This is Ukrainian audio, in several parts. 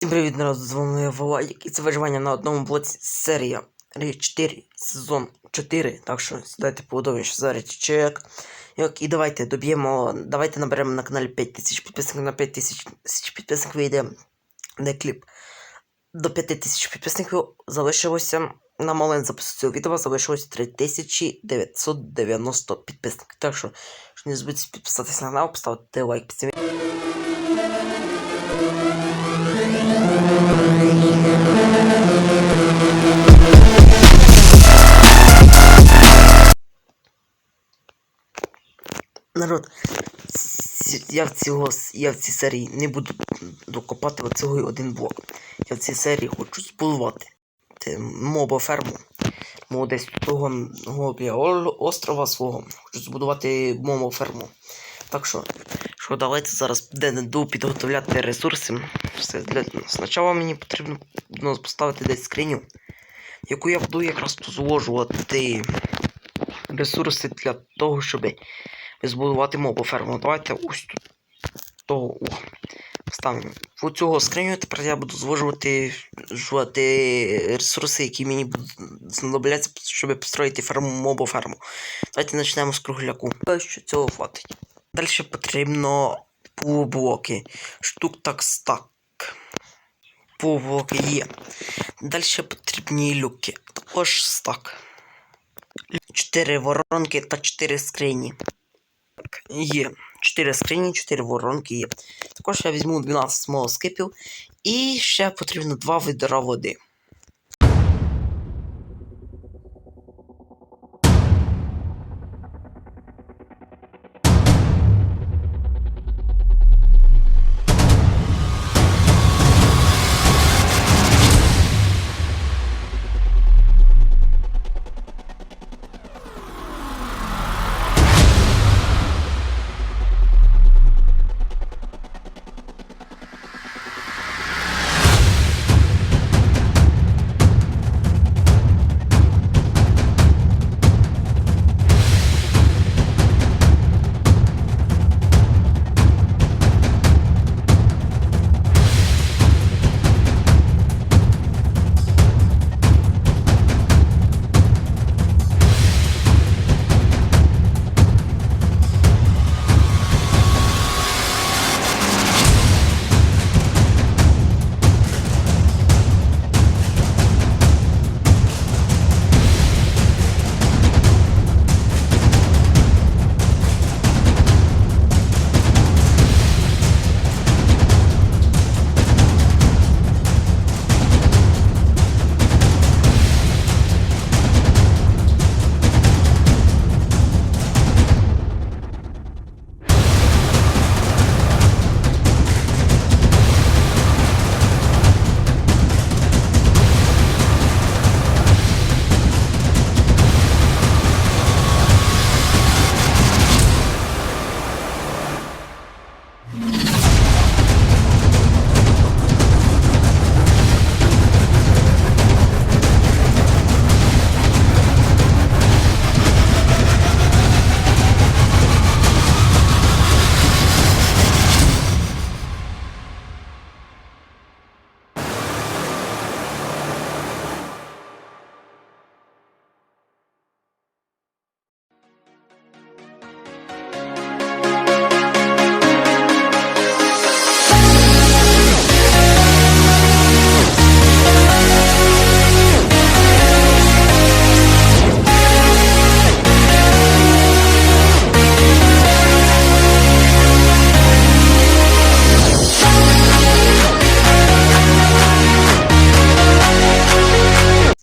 Всім привіт, народ, з вами Валайк, і це виживання на одному блоці серія 4, сезон 4, так що сідайте поудобніше, зараз чек. І давайте доб'ємо, давайте наберемо на каналі 5000 підписників, на 5000 підписників вийде де кліп. До 5000 підписників залишилося, на момент запису цього відео залишилось 3990 підписників. Так що не забудьте підписатися на канал, поставити лайк під цим відео. Народ, я в, цього, я в цій серії не буду докопати оцього один блок. Я в цій серії хочу збудувати моба ферму. Мого десь того острова свого. Хочу збудувати моба ферму. Так що, що давайте зараз де не ду підготовляти ресурси. Все для спочатку мені потрібно ну, поставити десь скриню, яку я буду якраз зложувати ресурси для того, щоб збудувати мобу ферму. Давайте ось тут того о, ставимо. Цього скриню тепер я буду зложувати жувати ресурси, які мені знадобляться, щоб построїти ферму мобу ферму. Давайте почнемо з кругляку. Що цього хватить. Далі потрібно полублоки. Штук так стак. Полублоки є. Далі потрібні люки. Також стак. Чотири воронки та чотири скрині. Так, є. 4 скрині, 4 воронки є. Також я візьму 12 смолоскипів. І ще потрібно 2 відра води.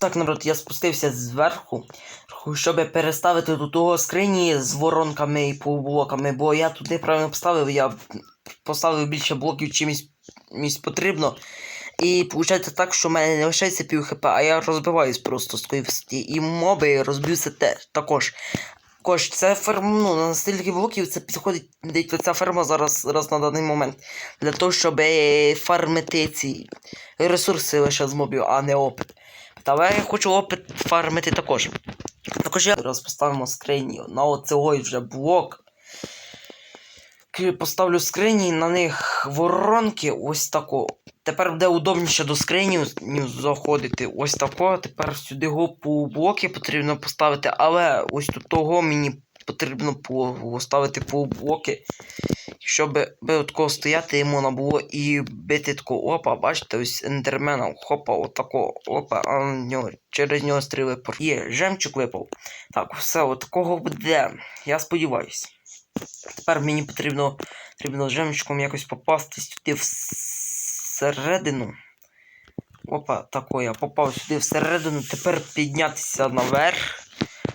Так, народ, я спустився зверху, щоб переставити до того скрині з воронками і полублоками, бо я тут неправильно поставив, я поставив більше блоків, чимось місць потрібно. І виходить так, що в мене не лишається пів хп, а я розбиваюсь просто з такої висоті. І моби розб'юся те також. Також ця ферма, ну, на стільки блоків це підходить ця ферма зараз, зараз на даний момент. Для того, щоб е, фармити ці ресурси лише з мобів, а не опит. Але я хочу опит фармити також. Також я зараз поставимо скрині на оцей вже блок. поставлю скрині, на них воронки, ось тако. Тепер буде удобніше до скрині заходити. Ось тако. Тепер сюди по блоки потрібно поставити, але ось тут того мені потрібно по- поставити по. Щоб такого стояти йому на було і бити тако, опа, бачите, ось ендермена, хопа, отако, опа, а нього, через нього стріли пор. Є, жемчуг випав. Так, все, от такого буде. Я сподіваюся. Тепер мені потрібно, потрібно жемчуком якось попасти сюди всередину. Опа, тако, я попав сюди всередину. Тепер піднятися наверх.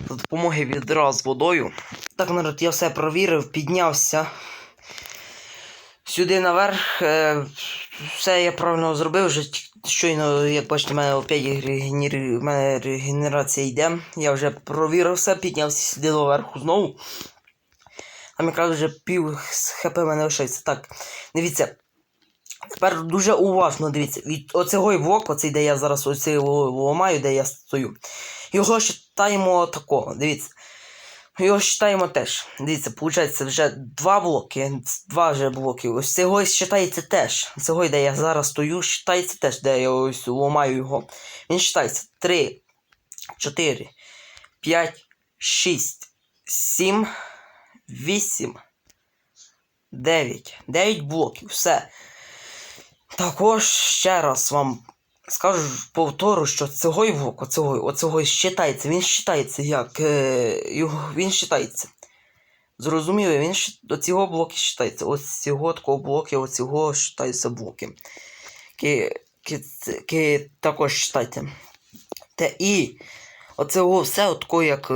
За допомоги відра з водою. Так, народ, я все провірив, піднявся. Сюди наверх. Е, все я правильно зробив. Вже щойно, як бачите, в мене опять регенерація йде. Я вже провірив все, піднявся сюди доверху знову. Там якраз вже пів хп мене лишається. Так, дивіться. Тепер дуже уважно дивіться. Від оцього блок, оцей, де я зараз оцей ламаю, де я стою. Його считаємо такого. Дивіться. Його считаємо теж. Дивіться, виходить вже два блоки. Два вже блоки. Ось цього вважається теж. Цього, де я зараз стою, вважається теж, де я ось ламаю його. Він вважається 3, 4, 5, 6, 7, 8, 9. 9 блоків. Все. Також ще раз вам скажу повтору, що цього блок, оцього, оцього считається, він считається як. Е, його, він считається. Зрозуміли, він до цього блоки считається. Ось цього такого блоки, оцього считаються блоки. Ки, ки, ки також считайте. Те і оцього все, отко, як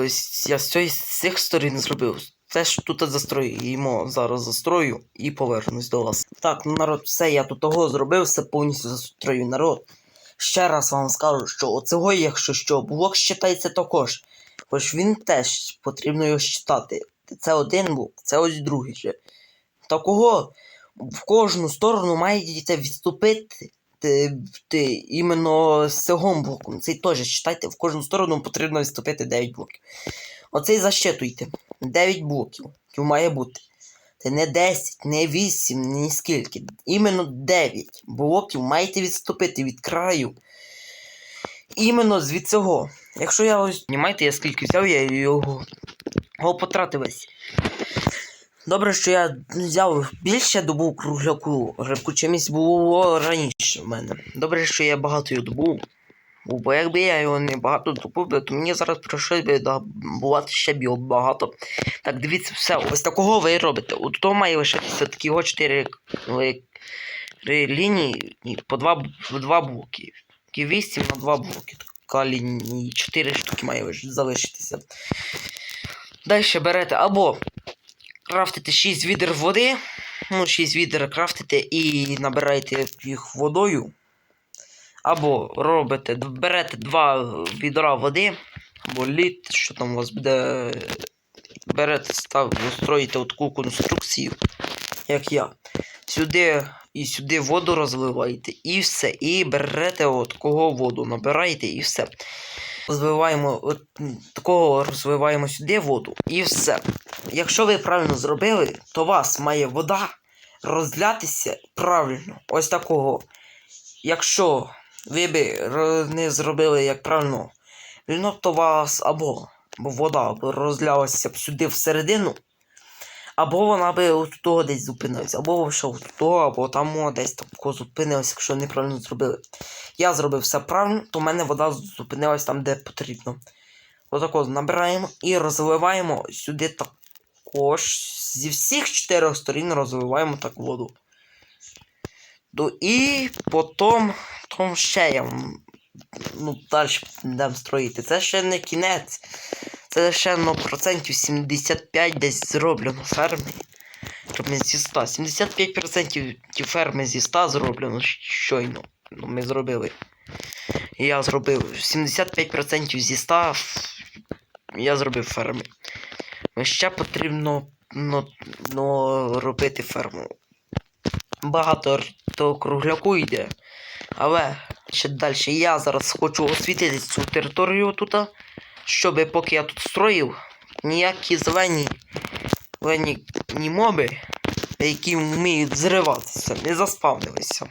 я з цих сторін зробив. Це ж тут застроюємо, зараз застрою і повернусь до вас. Так, народ, все, я тут того зробив, все повністю застрою народ. Ще раз вам скажу, що оцього, якщо що, блок считається також. Хоч він теж потрібно його считати. Це один блок, це ось другий же. Такого в кожну сторону маєте відступити. Ти, ти, іменно з цього блоком. Цей теж читайте, в кожну сторону потрібно відступити 9 блоків. Оцей защитуйте. 9 блоків. Має бути. Це не 10, не 8, ні скільки. Іменно 9 блоків маєте відступити від краю. Іменно з цього. Якщо я ось. Знімайте, я скільки взяв, я його, його потратив весь. Добре, що я взяв більше добув кругляку грибку, чимось було раніше в мене. Добре, що я багато його добув. Бо якби я його не багато добув, то мені зараз прийшлось би добувати ще б його багато. Так, дивіться, все, ось такого ви робите. От то має лишитися такі о 4 лінії і по 2, 2 блоки. Такі 8 на 2 блоки. Така лінії 4 штуки має залишитися. Далі берете або крафтите 6 відер води. Ну, 6 відер крафтите і набираєте їх водою. Або робите, берете 2 відра води, або лід, що там у вас буде. Берете, став, строїте таку конструкцію, як я. Сюди і сюди воду розливаєте, і все. І берете от такого воду, набираєте і все. Розвиваємо от такого розвиваємо сюди воду і все. Якщо ви правильно зробили, то у вас має вода розлятися правильно. Ось такого. Якщо ви би не зробили як правильно, ну то вас або, або вода б розлялася б сюди всередину, або вона би от того десь зупинилася, або ще от того, або там десь тако зупинилася, якщо неправильно зробили. Я зробив все правильно, то в мене вода зупинилась там, де потрібно. Отако набираємо і розливаємо сюди також. Зі всіх чотирьох сторін розливаємо так воду. Ну і потім, потім ще я ну, далі будемо строїти. Це ще не кінець. Це ще ну, процентів 75 десь зроблено ферми. Ферми зі 100. 75% ферми зі 100 зроблено щойно. Ну, ми зробили. Я зробив 75% зі 100 я зробив ферми. Ще потрібно ну, ну, робити ферму. Багато р- то кругляку йде. Але ще далі я зараз хочу освітити цю територію тут, щоб поки я тут строїв, ніякі зелені, зелені ні моби які вміють зриватися, не заспавнилися.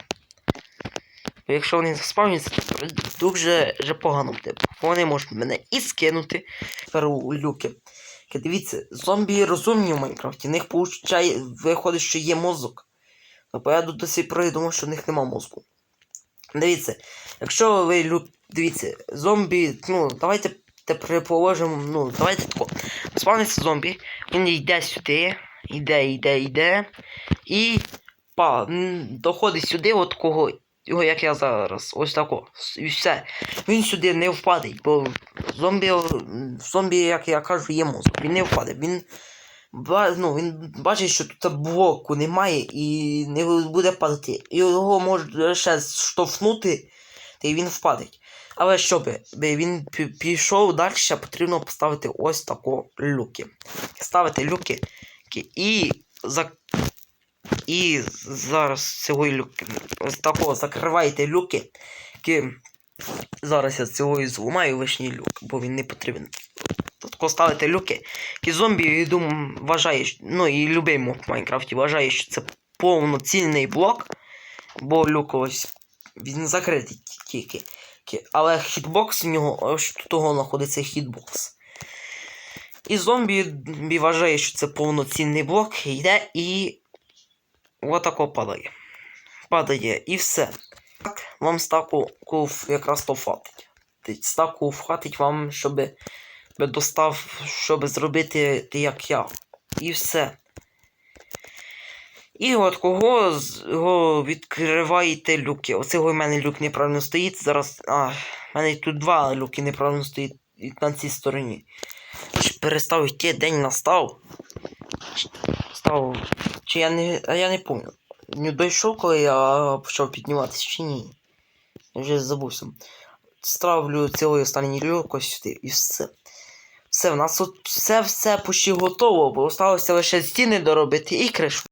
Бо якщо вони заспавняться, то дуже вже погано буде. Вони можуть мене і скинути у люки. Дивіться, зомбі розумні в Майнкрафті, в них виходить, що є мозок. Тобто я до пор думав, що в них нема мозку. Дивіться, якщо ви люк. Дивіться, зомбі, ну, давайте положимо, ну, давайте тако. Спавниться зомбі, він йде сюди, йде, йде, йде. І па, доходить сюди, от кого. Його, як я зараз, ось тако. І все. Він сюди не впаде, бо зомбі, зомбі, як я кажу, є мозок. Він не впаде. Він, ну, він бачить, що тут блоку немає і не буде падати. Його може ще штовхнути, та й він впадеть. Але щоб він пішов далі, потрібно поставити ось тако люки. Ставити люки і за. І зараз цього люки. Ось тако закривайте люки. Зараз я цього і зламаю лишній люк, бо він не потрібен. Тако ставите люки. Ки зомбі, я вважає, ну і любий моб в Майнкрафті вважає, що це повноцінний блок. Бо люк ось він закритий тільки. Але хітбокс у нього ось того знаходиться хітбокс. І зомбі вважає, що це повноцінний блок, йде і отако падає. Падає і все. Так, вам стаку якраз то хватить. Ти- Стаку хватить вам, щоб би достав, щоб зробити те, як я. І все. І от кого з- го відкриваєте люки. Оцього в мене люк неправильно стоїть. Зараз. А, в мене тут два люки неправильно стоїть на цій стороні. Перестав йти, день настав. Став. Чи я не. А я не пам'ятаю. Не дійшов, коли я почав підніматися, чи ні. Я вже забувся. Ставлю цілий останній люк ось сюди і все. Все, в нас все все почти готово, бо залишилося лише стіни доробити і кришу.